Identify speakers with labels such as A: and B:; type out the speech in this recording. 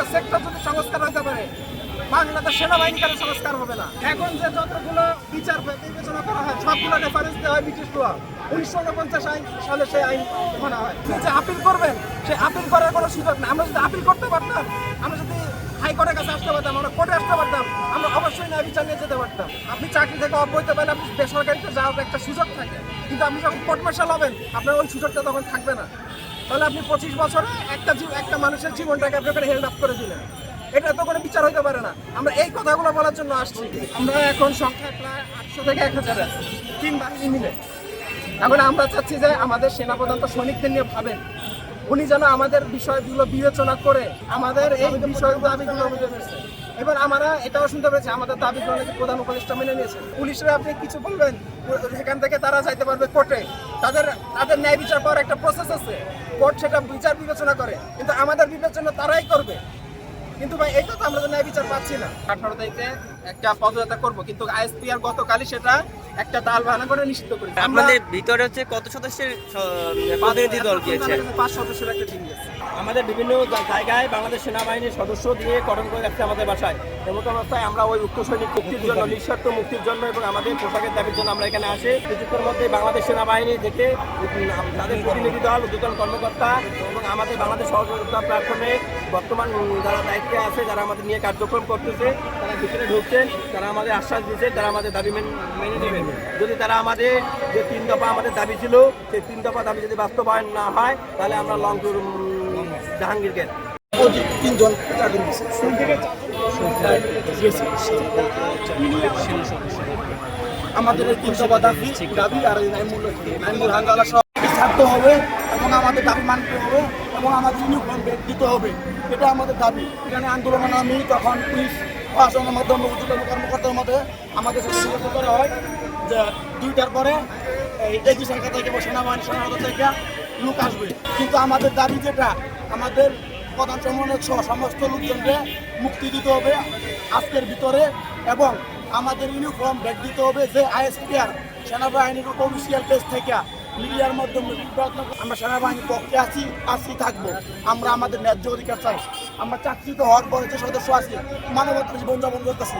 A: একটা সেক্টর যদি সংস্কার হতে পারে, বাংলাদেশ সেনাবাহিনী সংস্কার হবে না? এখন যে যতগুলো বিচার বিবেচনা করা হয়, সবগুলো রেফারেন্স দেওয়া হয় ব্রিটিশ ল উনিশশো উনপঞ্চাশ আইন সালে সেই আইন মানা হয়। যে আপিল করবেন সেই আপিল করার কোনো সুযোগ নেই। আমরা যদি আপিল করতে পারতাম, আমরা যদি হাইকোর্টের কাছে আসতে পারতাম, আমরা কোর্টে আসতে পারতাম, আমরা অবশ্যই ন্যায় বিচার নিয়ে যেতে পারতাম। আপনি চাকরি থেকে অব্যাহত পেলে আপনি বেসরকারিতে যাওয়ার একটা সুযোগ থাকে। কিন্তু আপনি যখন কোর্ট মার্শাল হবেন, আপনার ওই সুযোগটা তখন থাকবে না। তাহলে আপনি পঁচিশ বছরে একটা একটা মানুষের জীবনটাকে আপনি ওখানে হেল্ড আপ করে দিলেন। এটা তো কোনো বিচার হতে পারে না। আমরা এই কথাগুলো বলার জন্য আসছি। আমরা এখন সংখ্যায় প্রায় আটশো থেকে এক হাজার আছি তিন বাহিনী মিলে। এখন আমরা চাচ্ছি যে আমাদের সেনাপ্রধান তো সৈনিকদের নিয়ে ভাবেন। উনি যেন আমাদের বিষয়গুলো বিবেচনা করে আমাদের এই বিষয় দাবিগুলো বুঝেছে এবার আমরা এটাও শুনতে পেরেছি, আমাদের দাবিগুলো নাকি প্রধান উপদেষ্টা মেনে নিয়েছে পুলিশরা আপনি কিছু বলবেন সেখান থেকে তারা যাইতে পারবে কোর্টে। তাদের তাদের ন্যায় বিচার পাওয়ার একটা প্রসেস কোর্ট সেটা বিচার বিবেচনা করে, কিন্তু আমাদের বিবেচনা তারাই করবে। কিন্তু ভাই এটা তো আমরা ন্যায় বিচার পাচ্ছি না। আঠারো তারিখে একটা পদযাত্রা করব কিন্তু আইএসপি আর গতকালই সেটা একটা তাল বাহানা করে নিষিদ্ধ করেছে। আমরা-
B: আপনাদের ভিতরে হচ্ছে কত সদস্যের প্রতিনিধি দল গিয়েছে?
A: পাঁচ সদস্যের একটা টিম গেছে।
C: আমাদের বিভিন্ন জায়গায় বাংলাদেশ সেনাবাহিনীর সদস্য দিয়ে গঠন করে রাখছে আমাদের বাসায়। এমন অবস্থায় আমরা ওই উক্ত সৈনিক মুক্তির জন্য নিঃস্বার্থ মুক্তির জন্য এবং আমাদের পোশাকের দাবির জন্য আমরা এখানে আসি। কিছুক্ষণের মধ্যে বাংলাদেশ সেনাবাহিনী থেকে তাদের প্রতিনিধি দল উদ্যোতন কর্মকর্তা এবং আমাদের বাংলাদেশ সহযোগিতা প্ল্যাটফর্মে বর্তমান যারা দায়িত্বে আছে যারা আমাদের নিয়ে কার্যক্রম করতেছে তারা ভিতরে ঢুকছেন তারা আমাদের আশ্বাস দিচ্ছে তারা আমাদের দাবি মেন- নেবেন। যদি তারা আমাদের যে তিন দফা আমাদের দাবি ছিল সেই তিন দফা দাবি যদি বাস্তবায়ন না হয় তাহলে আমরা লং টুর জাহাঙ্গীর গেট
A: তিনজন চারজন আমাদের তিনশো দাবি দাবি আর নাইমুল নাইমুল হাঙ্গালা সব ছাড়তে হবে এবং আমাদের দাবি মানতে হবে এবং আমাদের ইউনিফর্ম দিতে হবে। এটা আমাদের দাবি। এখানে আন্দোলনে আমি তখন পুলিশ প্রশাসনের মাধ্যমে উচ্চতম কর্মকর্তার মধ্যে আমাদের সাথে যোগাযোগ করা হয় যে দুইটার পরে এই এজি সরকার থেকে সেনাবাহিনী সেনাবাহিনী থেকে লোক আসবে। কিন্তু আমাদের দাবি যেটা, আমাদের প্রধান সমন্বয়ক সহ সমস্ত লোকজনকে মুক্তি দিতে হবে আজকের ভিতরে এবং আমাদের ইউনিফর্ম ব্যাগ দিতে হবে যে আইএসপিআর, সেনাবাহিনীর অফিসিয়াল পেজ থেকে। মিডিয়ার মাধ্যমে আমরা সেনাবাহিনীর পক্ষে আছি আছি, থাকব। আমরা আমাদের ন্যায্য অধিকার চাই। আমরা চাকরিতে হওয়ার পরে যে সদস্য আছি, মানবতার জীবনযাপন করতেছি।